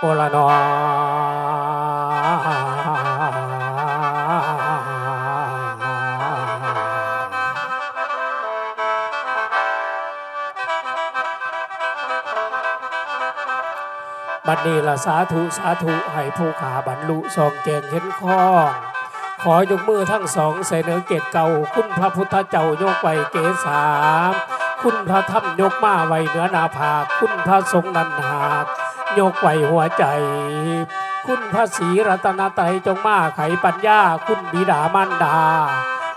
โอละนอบัดนี้ละสาธุสาธุให้ผู้ขาบรรลุสองแกงเห็นข้องขอยกมือทั้งสองใส่เนื้อเกตเก่า คุณพระพุทธเจ้ายกไว้เกศสามคุณพระธรรมยกมาไว้เหนือนาผาคุณพระสงฆ์นันหา กยกไหวหัวใจ คุณพระศรีรัตนตรัยจงมาไขปัญญา คุณบิดามารดา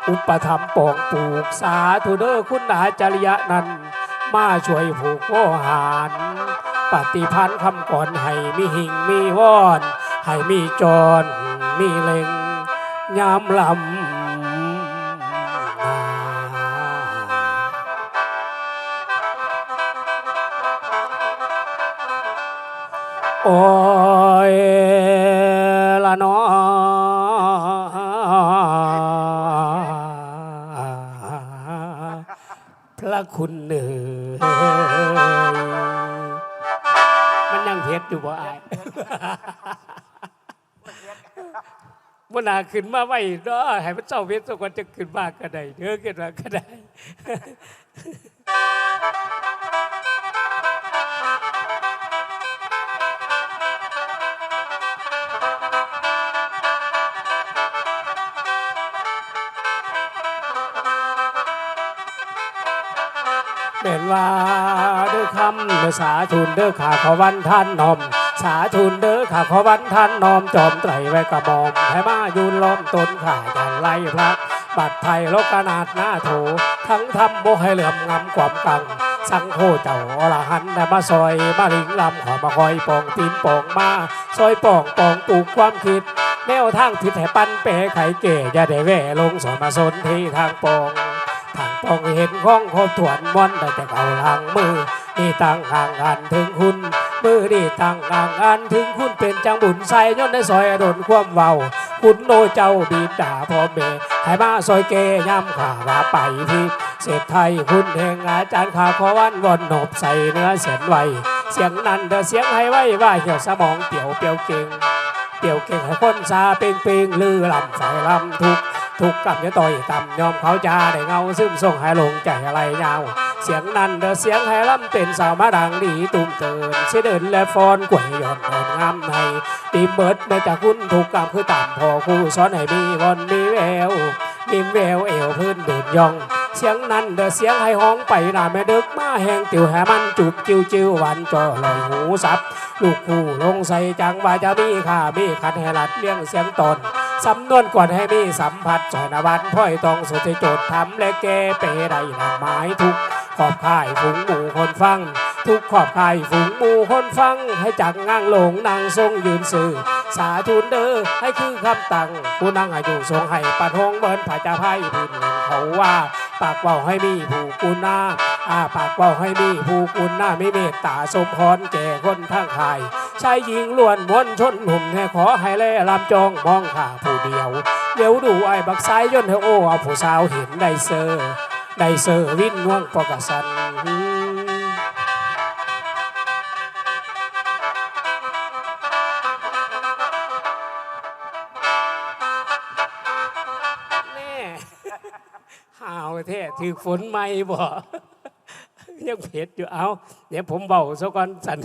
อุปถัมปองปลูกสาธุเด้อคุณอาจารยะนั้น มาช่วยผูกโวหารปฏิพันธ์คำก่อนให้มีหิงมีวอน ให้มีจรมีเล็งยามลำ โอ้ยละนอพระคุณเอ๋ยมันยังเพชรอยู่บ่อายมื่นาขึ้นมาไว้เนาะให้พระเจ้าเวสสักวันจะขึ้นมาก็ได้เด้อขึ้นมาก็ได้ เด่นว่าเด้อคำเด้อสาธุนเด้อขาขอวันท่านนอม สาธุนเด้อขาขอวันท่านนอมจอมไตรไว้กระหมอมให้มายืนล้อมตนข่ายันไล่พระบัดไทยโลกนาดหน้าโถ ทั้งทำโมให้เหลื่อมงำความกัง สังโฆเจ้าอรหันต์ได้มาซอยมาลิงลำขอมาคอยปองตีนปองมาซอยปองปองปลูกความคิด แนวทางผิดให้ปันเป๋ไข่เก๋อย่าได้แว่ลงสอนมาสนที่ทางปอง ทางปองเห็นข้องครบถวนม่อนได้แต่เกาหลังมือ นี่ตั้งห่างกันถึงคุณมือนี่ตั้งห่างกันถึงคุณเป็นจังบุญใส่ย้อนในซอยอดนความเว้าคุณโนเจ้าบิดาพ่อแม่ให้มาซอยเกย่ำข่าว่าไปพี่เศรษฐไทยคุณแห่งอาจารย์ข่าขอวันวอนหนบใส่เนื้อเสียนไวเสียงนั้นเดอเสียงให้ไว้ว่าเหี่ยวสมองเปียวเปียวเก่งเปียวเก่งให้คนซาเป่งเป่งลือลำใส่ลำทุก ทุกกำจะต่อยต่ำยอมเขาจะได้เงาซึมส่งให้ลงใจอะไรยาว เสียงนั้นเดอเสียงให้ลำเป็นสาวมาดังดีตุ่มเกินเสยเดินและฟอนกวยย่อนอ่อนงามในตีเบิดมาจากคุณถูกกรรมคือต่ำพอครูสอนให้มีวันมีแววมีแววเอวพื้นเดินยองเสียงนั้นเดอเสียงให้ห้องไปหน้าแม่ดึกมาแหงติวแหมันจูบจิ้วจิ้วหวันจอลอยหูสับ ลูกคู่ลงใส่จังว่าจะมีค่ามีขัดให้รัดเลี้ยงเสียงตน สำนวนก่อนให้มีสัมผัสจอยนวันพ่อยต้องสุดโจทย์ทำและแกเปได้หนังไม้ทุกขอบค่ายฝูงหมู่คนฟัง ทุกขอบค่ายฝูงหมู่คนฟัง ให้จักง้างหลงนางทรงยืนสื่อ สาธุนเด้อให้คือคำตังผู้นั่งอายุทรงให้ปัดหงเบินผาจะไพ่พื้นเห็นเขาว่า ปากเว่าให้มีผู้กุณหน้าอาปากเว่าให้มีผู้กุณหน้าไม่เมตตาสมพรแก่คนทั้งขายชายหญิงล้วนมวนชนหนุ่มให้ขอให้แลลำจองมองข้าผู้เดียวเดี๋ยวดูไอ้บักซ้ายย่นให้โอ้เอาผู้สาวเห็นได้เซอร์ได้เซอร์วินน่วงปกสัน ถือฝนไหมบ่ยังเผ็ดอยู่เอาเดี๋ยวผมเบาซะก่อนสัน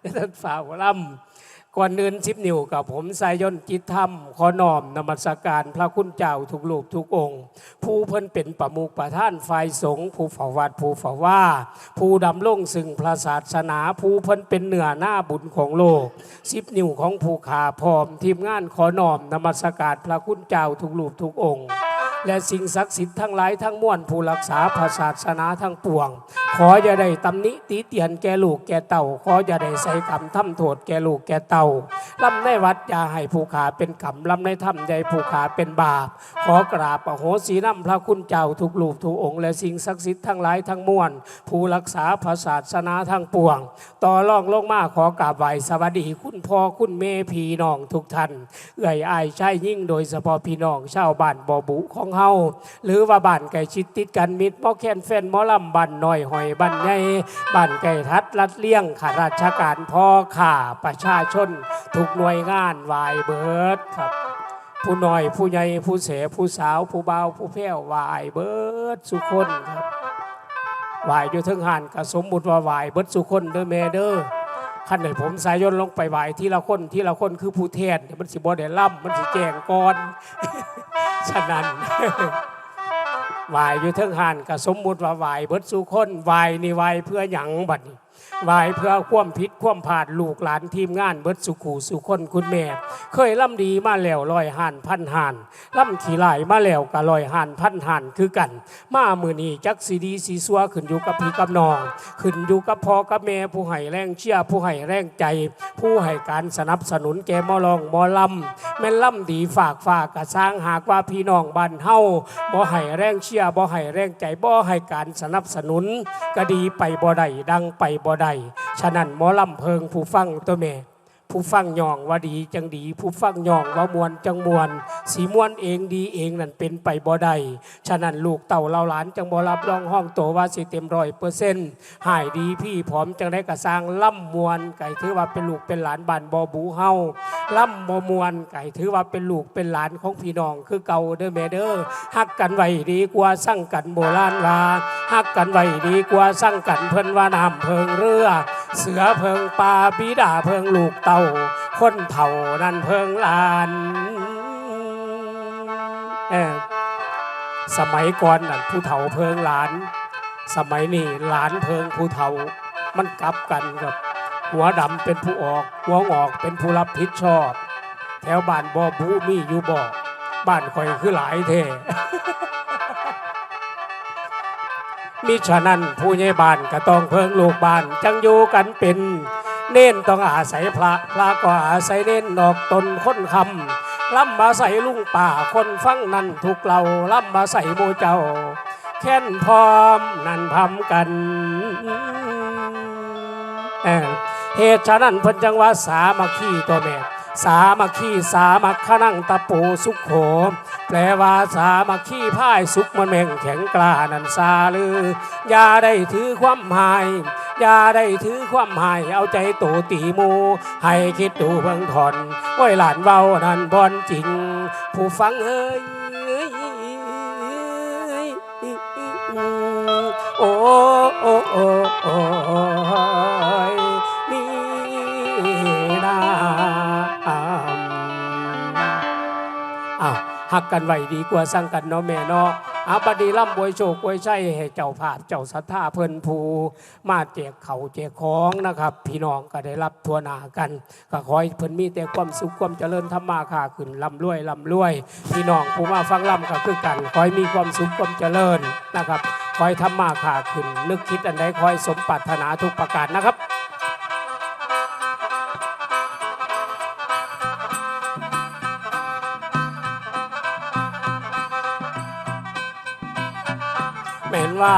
เดี๋ยวท่านฝ่าวล่ำก่อนเนินชิบนิ้วกับผมสายยนจิตธรรม ขอนอมนมัสการ พระคุณเจ้าทุกรูปทุกองค์ ผู้เพิ่นเป็นประมุขประท่านฝ่ายสงฆ์ผู้ฝ่าวัดผู้ฝ่าว่า ผู้ดำล่งซึ่งพระศาสนา ผู้เพิ่นเป็นเหนือหน้าบุญของโลกสิบนิ้วของผู้ขาพร้อม ทีมงานขอนอมนมัสการ พระคุณเจ้าทุกรูปทุกองค์ และสิ่งศักดิ์สิทธิ์ทั้งหลายทั้งมวลผู้รักษาพระศาสนาทั้งปวง ขออย่าได้ตำหนิตีเตียนแก่ลูกแก่เต่า ขออย่าได้ใส่กรรมทำโทษแก่ลูกแก่เต่าลำในวัดอย่าให้ผู้ขาเป็นกรรมลำในถ้ำใหญ่ผู้ขาเป็นบาป ขอกราบอโหสีน้ำพระคุณเจ้าทุกลูกทุกองค์และสิ่งศักดิ์สิทธิ์ทั้งหลายทั้งมวลผู้รักษาพระศาสนาทั้งปวง ต่อรองลงมาขอกราบไหวสวัสดีคุณพ่อคุณแม่พี่น้องทุกท่านเอื่อยอายใช่ยิ่งโดยเฉพาะพี่น้องชาวบ้านบ่อบุของของเฮาหรือว่าบ้านไก่ชิดติดกันมิดบ่แค้นแฟนหมอลำบ้านหน้อยหอยบ้านใหญ่บ้านไก่ทัดลัดเลี้ยงข้าราชการพ่อข่าประชาชน ทุกหน่วยงานวายเบิดครับ ผู้หน้อยผู้ใหญ่ผู้เสผู้สาวผู้เบาผู้แพ้ววายเบิดสุคนครับวายอยู่ทั้งหันก็สมมุติว่าวายเบิดสุคนเด้อแม่เด้อ ขั้นไหนผมสายยนต์ลงไปวายที่ละคนที่ละคนคือผู้แทนมันสิบอเดล่ำมันสิแจงก่อนฉะนั้นวายอยู่เทั้งหันก็สมมุติว่าวายเบิดสุคนวายนี่วายเพื่อหยังบัดนี้ วายเพื่อความผิดความผาดลูกหลานทีมงานเบิดสุขูสุคนคุณแม่ เคยล่ำดีมาแล้วลอยห่านพันห่านล่ำขี่ลายมาแล้วก็ลอยห่านพันห่านคือกัน มามือนี้จักสีดีสีสัวขึ้นอยู่กับพี่กับน้อง ขึ้นอยู่กับพ่อกับแม่ผู้ให้แรงเชื่อผู้ให้แรงใจ ผู้ให้การสนับสนุนแกมอลองมอลำแม่นล่ำดีฝากฝากกระสร้างหากว่าพี่น้องบ้านเฮาบ่ให้แรงเชื่อบ่ให้แรงใจบ่ให้การสนับสนุนก็ดีไปบ่ได้ดังไปบได้ฉะนั้นหมอลำเพิงผู้ฟังตัวแม่ ผู้ฟังยองว่าดีจังดี ผู้ฟังยองว่ามวนจังมวน สีมวนเองดีเองนั่นเป็นไปบ่ได้ฉะนั้นลูกเต่าเราหลานจังบ่รับรองห้องโตว่าสิเต็มร้อยเปอร์เซ็นต์หายดีพี่พร้อมจังได้กระสร้างล่ำมวนไก่ถือว่าเป็นลูกเป็นหลานบ้านบ่บูเฮาล่ำบ่มวนไก่ถือว่าเป็นลูกเป็นหลานของพี่น้องคือเก่าเด้อแม่เด้อฮักกันไว้ดีกว่าสั่งกันโบราณว่าฮักกันไว้ดีกว่าสั่งกันเพิ่นว่าน้ำเพิงเรือ เสือเพิงปลาปีดาเพิงลูกเต่าคนเผ่านั่นเพิงลานเออสมัยก่อนนั่นผู้เฒ่าเพิงหลาน สมัยนี้หลานเพิงผู้เฒ่า มันกลับกันกับ หัวดำเป็นผู้ออก หัวงอกเป็นผู้รับผิดชอบ แถวบ้านบอบูมีอยู่บ่บ้านข่อยคือหลายเท่มิฉะนั้นผู้ใหญ่บ้านก็ต้องเพิงลูกบ้านจังอยู่กันเป็น เน้นต้องอาศัยพระพระก็อาศัยเน้นนอกตนค้นคำล่ำมาใส่ลุงป่าคนฟังนั่นทุกเราล่ำมาใส่โมเจ้า แค้นพร้อมนั่นพำกันเอ้อเหตุฉะนั้นพนจังว่าสามัคคีตัวแม่ สามัคคีสามัคขนังตะปูสุขโข แปลว่าสามัคคีพ่ายสุขมันแม่งแข็งกล้านันซาลือ อย่าได้ถือความหาย อย่าได้ถือความหาย เอาใจโตตีมู ให้คิดดูเพิ่งถอนไว้หลานเว้านั่นบอนจริง ผู้ฟังเอ้ยโอ้โอ้โอ้โอ้ หักกันไหวดีกว่าสั่งกันเนาะแม่เนาะอาบดีล่ำบวยโชคบวยใช่ให้เจ้าภาพเจ้าศรัทธาเพิ่นภูมาแจกเขาวแจกของนะครับ พี่น้องก็ได้รับทัวนากันก็ขอให้เพิ่นมีแต่ความสุขความเจริญธรรมาค่าขึ้นลำรวยลำรวย พี่น้องผู้มาฟังลำก็คือกันขอให้มีความสุขความเจริญนะครับขอให้ธรรมาค่าขึ้น นึกคิดอันใดขอให้สมปรารถนาทุกประการนะครับ ว่า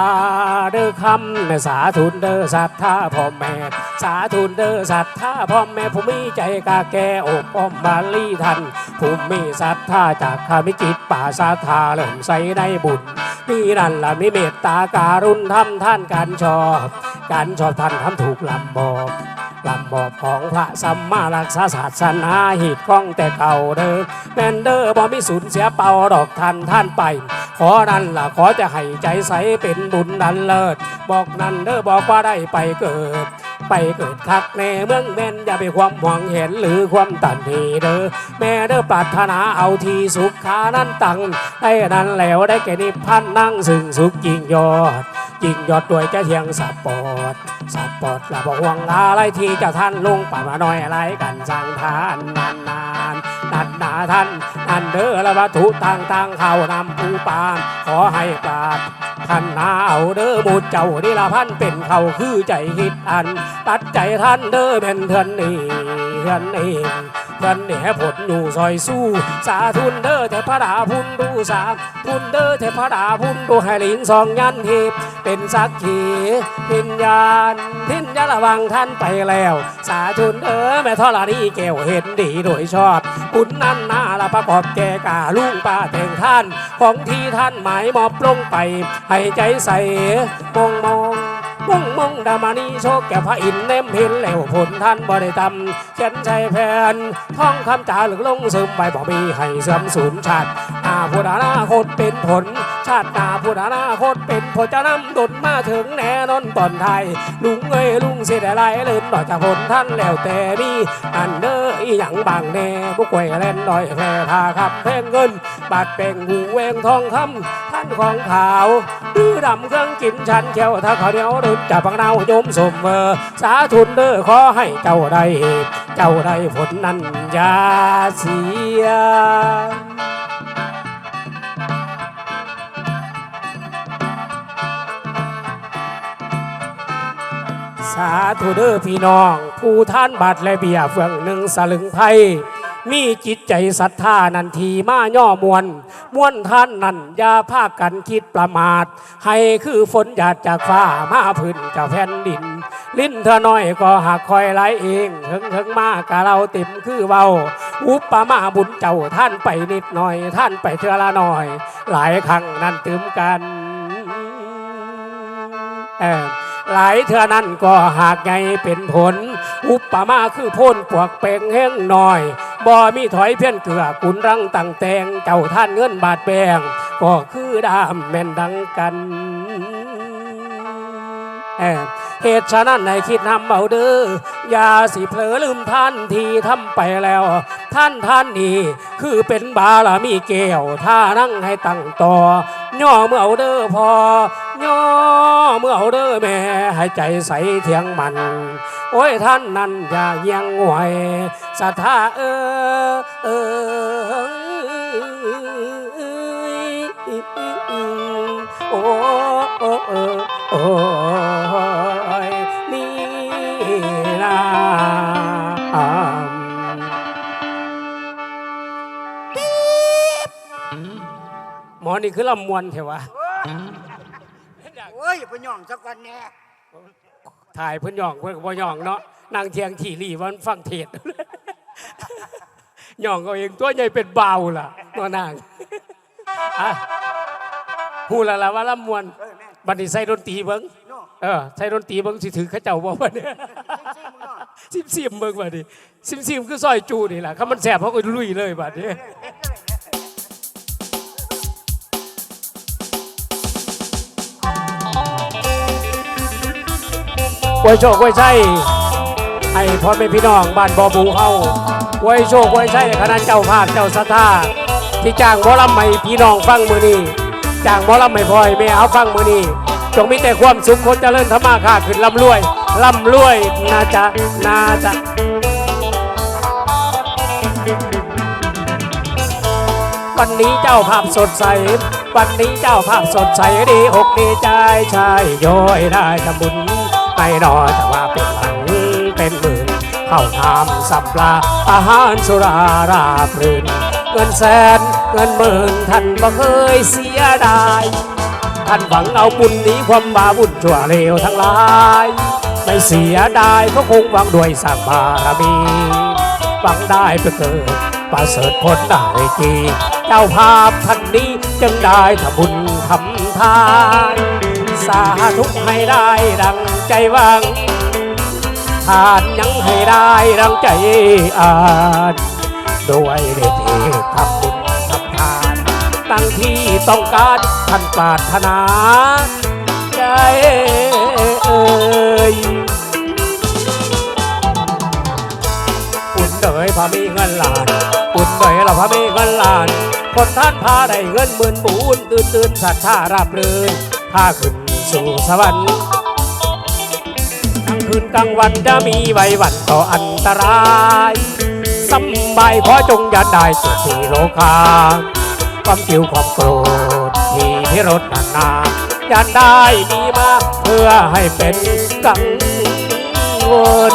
เด้อคำสาธุนเด้อศรัทธาพ่อแม่ สาธุนเด้อศรัทธาพ่อแม่ผู้มีใจกาแก่อกอ้อมบาลีทันผู้มีศรัทธาจากข้ามิจิตป่าศรัทธาเริ่มใส่ในบุญนี่นั่นละมีเมตตาการุณทำท่านการชอบ การชอบท่านทำถูกลำบอก ลำบอกของพระสัมมารักษาศาสนาหิดข้องแต่เก่าเด้อแมนเด้อบ่มีสูญเสียเป่าดอกท่านท่านไป ขอนั่นล่ะขอจะให้ใจใสเป็นบุญดันเลิศบอกนั่นเด้อบอกว่าได้ไปเกิดไปเกิดคักในเมืองแม่นอย่าไปความหวังเห็นหรือความตันทีเด้อแม่เด้อปรารถนาเอาทีสุขขานั้นตังได้นั้นแล้วได้แก่นิพพานนั่งซึ่งสุขยิ่งยอด ยิ่งยอดด้วยจะเทียงสปอดสับปอดละบอกวังอะไรที่จะท่านลงป่ามาน้อยอะไรกันสร้างทานนานนานนันนาท่านนันเด้อละวัตถุต่างต่างๆเข้านำปูปานขอให้ปราบท่านนาเอาเด้อหมูเจ้านี่ละพันเป็นเขาคือใจคิดอัน ตัดใจท่านเด้อเป็นเถื่อนนี่ เถื่อนเองกันแหน่ผลอยู่ซอยสู้ สาธุนเด้อเทพดาพุนดูสาธุนเด้อเทพดาพุนดูให้ลิงสองยันเทพเป็นสักขีพิญญาณพิญญาระวังท่านไปแล้ว สาธุนเด้อแม่ทอรานีแก้วเห็นดีโดยชอบบุญนั้นนาละประกอบแก่กาลุงป้าแต่งท่าน ของที่ท่านหมายมอบลงไป ให้ใจใส่มองมอง มองมองดามานีโชคแก่พระอินทร์เนมเห็นแล้วผลท่านบ่ได้ตำเขียนใจแผนท่องคำจาหลึกลงซึมไปบอกมีให้เสื่อมสูญชาติอาพุทธานาคตเป็นผล ชาติหนาพุทธานาคตเป็นผลจะนำดลมาถึงแน่นอนตอนไทย ลุงเอ้ยลุงเสียดอะไรเล่นดอกจากผลท่านแล้วแต่มีอันเด้ออีหยังบางแน่ผู้กวยเล่นดอยแพร่ทาครับแพงเงินบาดเป็นหูเวงทองคำานของขาวดื้อดำเครื่องกินชันเขียวถ้าเขาวเหนียวดื่มจับบังเนาโยมสมเมอสาธุนเด้อขอให้เจ้าได้เจ้าได้ผลนั้นยาเสียสาธุเด้อพี่น้อง ผู้ท่านบาดและเบียเฟืองหนึ่งสลึงไทย มีจิตใจศรัทธานันทีมาย่อมวลมวลท่านนั่นอย่าพากันคิดประมาท ให้คือฝนหยาดจากฟ้ามาพื้นจากแผ่นดิน ลิ้นเธอน้อยก็หักคอยไหลเองเฮิงเฮิงมากะเราเต็มคือเบาอุปมาบุญเจ้าท่านไปนิดหน่อย ท่านไปเทือละหน่อย หลายครั้งนั่นตืมกันเออหลายเทือนั้นก็หากไงเป็นผล อุปมาคือพ่นปวกเป่งแห้งหน่อย บ่มีถอยเพี้ยนเกลือกุนรังตั้งแตงเจ้าท่านเงินบาทแปงก็คือดามแม่นดังกันเหตุฉะนั้นในคิดนำเอาเด้ออย่าสิเผลอลืมท่านที่ทำไปแล้ว ท่านท่านนี่คือเป็นบารมีแก้วถ้านั่งให้ตั้งต่อย่อเมื่อเอาเด้อพอย่อเมื่อเอาเด้อแม่ให้ใจใสเทียงมัน โอ้ยท่านนั้นอย่าเยียงหวยศรัทธาเออเออโอ้โอ้โอ้ยนี่นะหมอนี่คือลำมวนเถอะวะโอ้ยไปย่องสักวันแน่ ถ่ายเพื่อนหย่องเพื่อนก็บ่หย่องเนาะนางเทียงถี่รีวันฟังเทศหย่องก็เองตัวใหญ่เป็นเบาล่ะตัวนางอะพูดและละว่าลำมวนเอ้ยแม่บัดนี้ใส่ดนตรีเบิ้งโน่เออใส่ดนตรีเบิ้งสิถือเข้าเจ้าบ่บัดนี้ซิมๆมึงเนาะซิมซิมเบิ้งบัดนี้ซิมซิมคือซอยจูนี่แหละคำมันแสบเขาก็ลุยเลยบัดนี้ ว้โชคไว้ใช่ให้พ่อแม่พี่น้องบ้านบ่อบูเฮาไว้โชคไว้ใช่คณะเจ้าภาคเจ้าศรัทธาที่จ้างหมอลำให้พี่น้องฟังมือนี้จ้างหมอลำให้พ่อยแม่เอาฟังมือนี้จงมีแต่ความสุขคนเจริญธรรมาค้าขึ้นร่ำรวยร่ำรวยนาจะนาจะวันนี้เจ้าภาพสดใส วันนี้เจ้าภาพสดใสดีอกดีใจชายโย้อยได้ทำบุญ ไม่น้อแต่ว่าเป็นหลังเป็นหมื่นเข้าทำสับปลาอาหารสุราราพรื่นเงินแสนเงินหมื่นท่านบ่เคยเสียดายท่านหวังเอาบุญนี้ความบาบุญชั่วเลวทั้งหลายไม่เสียดายเขาคงหวังด้วยสร้างบารมีหวังได้ไปเกิดประเสริฐผลได้จริงเจ้าภาพท่านนี้จึงได้ทำบุญทำทานสาธุให้ได้ดัง ใจวังทานยังให้ได้ดังใจอ่านด้วยเดชทำบุญทำทาน ตั้งที่ต้องการท่านปรารถนาใจเอ่ยอุ่นเดยพามีเงินล้านอุ่นเดยเราพามีเงินล้าน คนท่านพาได้เงินหมื่นบุญตื่นตื่นศรัทธาราบรื่นพาขึ้นสู่สวรรค์ คืนกลางวันจะมีไว้วันต่ออันตรายสำบายขอจงอย่าได้เกิดที่โลกาความกิ้วความโกรธที่พิรถนานาอย่าได้มีมาเพื่อให้เป็นกังวล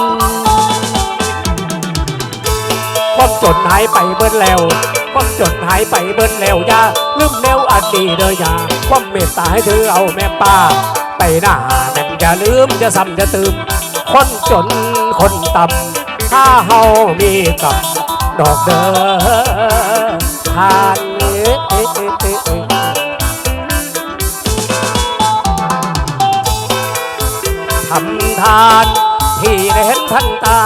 ความจนหายไปเบิดแล้วความจนหายไปเบิดแล้วอย่าลืมแนวอดีตเด้ออย่าความเมตตาให้เธอเอาแม่ป้าไปหน้าแม่นอย่าลืมจะซ้ำจะตืม คนจนคนต่ำถ้าเฮามีกับดอกเด้อทานทำทานที่ได้เห็นทันตา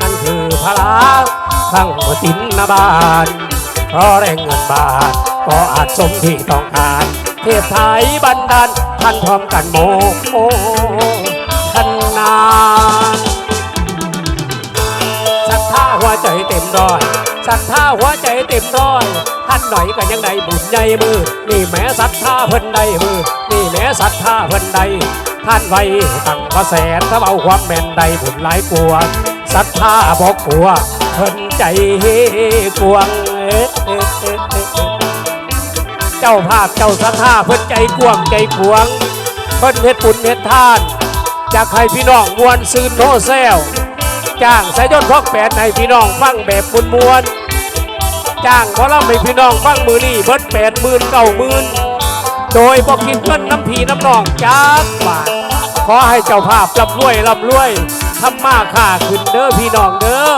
นั่นคือพลาทั้งหัวจินนาบานเพราะแรงเงินบาท ก็อาจสมที่ต้องการ เทพไทยบันดาลท่านพร้อมกันโมโม ศรัทธาหัวใจเต็มร้อยท่านหน่อยก็ยังได้บุญใหญ่มือ นี่แม้ศรัทธาเพิ่นได้มือ นี่แม้ศรัทธาเพิ่นได้ท่านไว้ตั้งพระแสนถ้าเอาความแม่นใดบุญหลายกลัวศรัทธาบอกกลัวเพิ่นใจกวงเจ้าภาพเจ้าศรัทธาเพิ่นใจกวงใจกวงเพิ่นเฮ็ดบุญเฮ็ดทานอยากให้พี่น้องมวนซืนโนแซว จ้างสายยนต์พอกแปดให้พี่น้องฟังแบบมวนมวนๆจ้างหมอลำให้พี่น้องฟังมือนี่เบิดแปดหมื่นเก้าหมื่นโดยบอกคิดเงินน้ำผีน้ำนองจากบาทขอให้เจ้าภาพร่ำรวยร่ำรวยทำมาค่าขึ้นเด้อพี่น้องเด้อ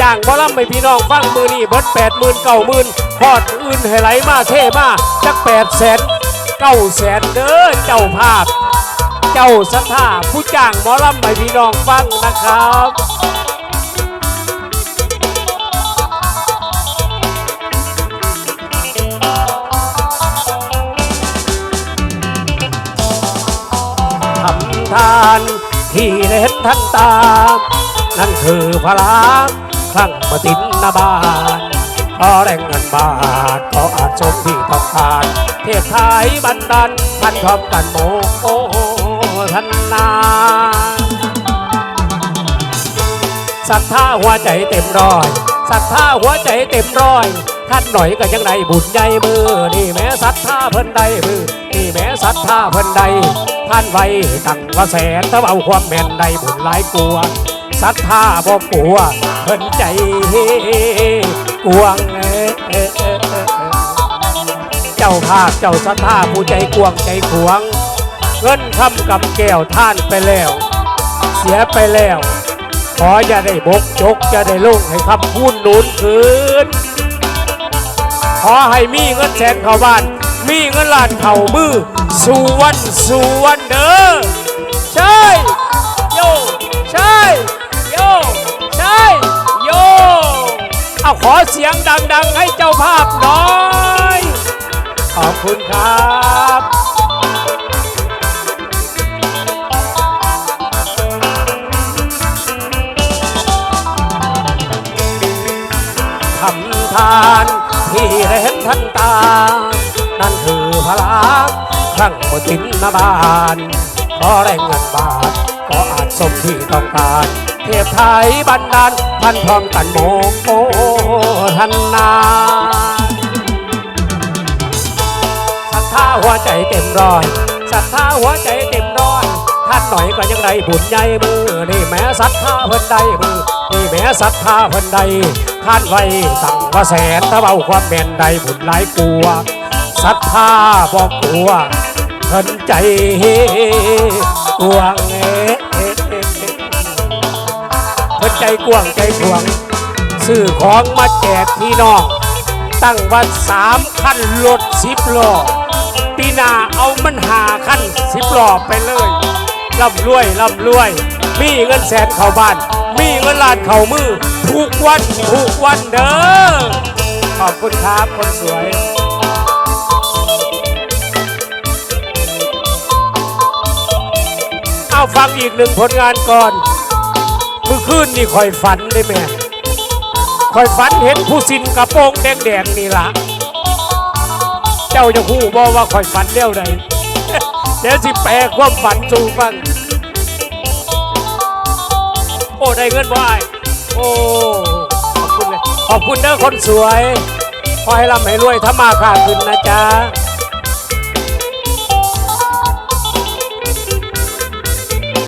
จ้างบ่ล่ำไปพี่น้องฟังมือนี่เบิดแปดหมื่นเก้าหมื่นพอดอื่นให้ไหลมาเท่มาจักแปดแสนเก้าแสนเด้อเจ้าภาพ เจ้าสัทธาผู้จ้างหมอลำไปพี่น้องฟังนะครับทำทานที่ได้เห็นทันตา นั่นคือพลาคลั่งมาตินนาบานพอแรงเงินบาทก็อาจสมที่ต้องการเทพไทยบันดาลพันพร้อมกันโมโอ ทันนาศรัทธาหัวใจเต็มร้อยศรัทธาหัวใจเต็มร้อยท่านหน่อยก็ยังได้บุญใหญ่มือนี่แม้ศรัทธาเพิ่นใดมือนี่แม้ศรัทธาเพิ่นใดท่านไว้ตั้งว่าแสนถ้าเอาความแม่นใดบุญหลายกลัวศรัทธาบ่กลัวเพิ่นใจกวงเอ๊ะเอ๊ะเอ๊ะเอ๊ะเอ๊ะเจ้าภาพเจ้าศรัทธาผู้ใจกวงใจขวง เงินคำกับแก้วท่านไปแล้ว เสียไปแล้ว ขออย่าได้บกจกอย่าได้ลงให้คำพูดหนุนคืน ขอให้มีเงินแสนเข้าบ้าน มีเงินล้านเข้ามือสู่วันสู่วันเด้อใช่โยใช่โยใช่โยเอาขอเสียงดัง ๆ ให้เจ้าภาพน่อย ขอบคุณครับ ทานที่เห็นทันตา นั่นคือพลาครั้งบตินนาบานขอแรงเงินบาทก็อาจสมที่ต้องการเทพไทยบันดาลพันพร้อมกันโมโอทันนาศรัทธาหัวใจเต็มร้อยศรัทธาหัวใจเต็มร้อยท่านหน่อยก็ยังได้บุญใหญ่มือนี่แม้ศรัทธาเพิ่นใดมือนี่แม้ศรัทธาเพิ่นใด ท่านไว้ตั้งว่าแสนถ้าเบาความแม่นใดบุญหลายกลัวศรัทธาบอกกลัวเพิ่นใจกวงเอ๊ะเขินใจกวงใจกวงซื้อของมาแจกพี่น้อง ตั้งว่าสามคันรถสิบล้อปีหน้าเอามันหาคันสิบล้อไปเลยร่ำรวยร่ำรวย มีเงินแสนเข้าบ้าน มีเงินล้านเข้ามือ ทุกวันทุกวันเด้อขอบคุณครับคนสวยเอาฟังอีกหนึ่งผลงานก่อนเมื่อคืนนี่คอยฝันได้ไหมคอยฝันเห็นผู้สินกระโปรงแดงๆนี่ละเจ้าจะพูดบอกว่าคอยฝันเลี้ยวใดเดี๋ยวสิแปลความฝันสู่ฟังโอ้ได้เงินบ่ไอ้าย โอ้ ขอบคุณเลยขอบคุณเด้อคนสวย ขอให้ร่ำให้รวยถ้ามาค่าขึ้นนะจ๊ะ